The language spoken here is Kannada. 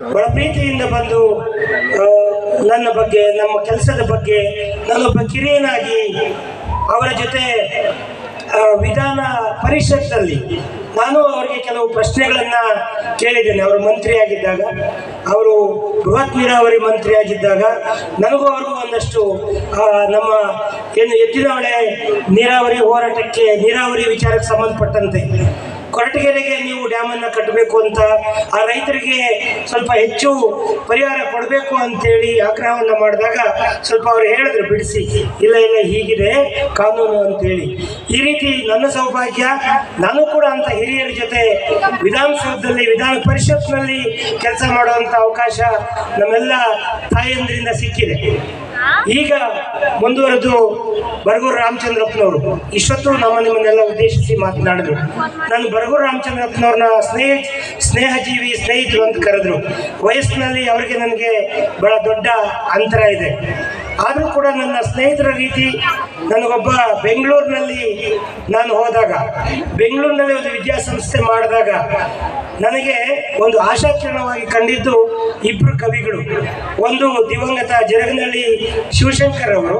ಬಹಳ ಪ್ರೀತಿಯಿಂದ ಬಂದು ನನ್ನ ಬಗ್ಗೆ, ನಮ್ಮ ಕೆಲಸದ ಬಗ್ಗೆ ನಾನೊಬ್ಬ ಕಿರಿಯನಾಗಿ ಅವರ ಜೊತೆ ವಿಧಾನ ಪರಿಷತ್ತಲ್ಲಿ ನಾನು ಅವರಿಗೆ ಕೆಲವು ಪ್ರಶ್ನೆಗಳನ್ನು ಕೇಳಿದ್ದೇನೆ. ಅವರು ಮಂತ್ರಿಯಾಗಿದ್ದಾಗ, ಅವರು ಬೃಹತ್ ನೀರಾವರಿ ಮಂತ್ರಿಯಾಗಿದ್ದಾಗ ನನಗೂ ಅವ್ರಿಗೂ ಒಂದಷ್ಟು ನಮ್ಮ ಏನು ಎತ್ತಿನ ಹೊಳೆ ನೀರಾವರಿ ಹೋರಾಟಕ್ಕೆ ನೀರಾವರಿ ವಿಚಾರಕ್ಕೆ ಸಂಬಂಧಪಟ್ಟಂತೆ ಕೊರಟಗೆರೆಗೆ ನೀವು ಡ್ಯಾಮನ್ನು ಕಟ್ಟಬೇಕು ಅಂತ ಆ ರೈತರಿಗೆ ಸ್ವಲ್ಪ ಹೆಚ್ಚು ಪರಿಹಾರ ಕೊಡಬೇಕು ಅಂತೇಳಿ ಆಗ್ರಹವನ್ನು ಮಾಡಿದಾಗ ಸ್ವಲ್ಪ ಅವ್ರು ಹೇಳಿದ್ರು, ಬಿಡಿಸಿ. ಇಲ್ಲ ಇಲ್ಲ, ಹೀಗಿದೆ, ಕಾನೂನು ಅಂತೇಳಿ. ಈ ರೀತಿ ನನ್ನ ಸೌಭಾಗ್ಯ, ನಾನು ಕೂಡ ಅಂತ ಹಿರಿಯರ ಜೊತೆ ವಿಧಾನಸೌಧದಲ್ಲಿ, ವಿಧಾನ ಪರಿಷತ್ನಲ್ಲಿ ಕೆಲಸ ಮಾಡುವಂಥ ಅವಕಾಶ ನಮ್ಮೆಲ್ಲ ತಾಯಂದ್ರಿಂದ ಸಿಕ್ಕಿದೆ. ಈಗ ಮುಂದುವರೆದು ಬರಗೂರು ರಾಮಚಂದ್ರಪ್ಪನವರು, ಇಷ್ಟೊತ್ತು ನಮ್ಮ ನಿಮ್ಮನ್ನೆಲ್ಲ ಉದ್ದೇಶಿಸಿ ಮಾತನಾಡಿದ್ರು. ನಾನು ಬರಗೂರು ರಾಮಚಂದ್ರಪ್ಪನವ್ರನ್ನ ಸ್ನೇಹ, ಸ್ನೇಹಜೀವಿ, ಸ್ನೇಹಿತರು ಅಂತ ಕರೆದ್ರು. ವಯಸ್ಸಿನಲ್ಲಿ ಅವರಿಗೆ ನನಗೆ ಬಹಳ ದೊಡ್ಡ ಅಂತರ ಇದೆ. ಆದರೂ ಕೂಡ ನನ್ನ ಸ್ನೇಹಿತರ ರೀತಿ ನನಗೊಬ್ಬ ಬೆಂಗಳೂರಿನಲ್ಲಿ ನಾನು ಹೋದಾಗ, ಬೆಂಗಳೂರಿನಲ್ಲಿ ಒಂದು ವಿದ್ಯಾಸಂಸ್ಥೆ ಮಾಡಿದಾಗ ನನಗೆ ಒಂದು ಆಶಾಕಿರಣವಾಗಿ ಕಂಡಿದ್ದು ಇಬ್ಬರು ಕವಿಗಳು. ಒಂದು ದಿವಂಗತ ಜರಗನಹಳ್ಳಿ ಶಿವಶಂಕರ್ ಅವರು.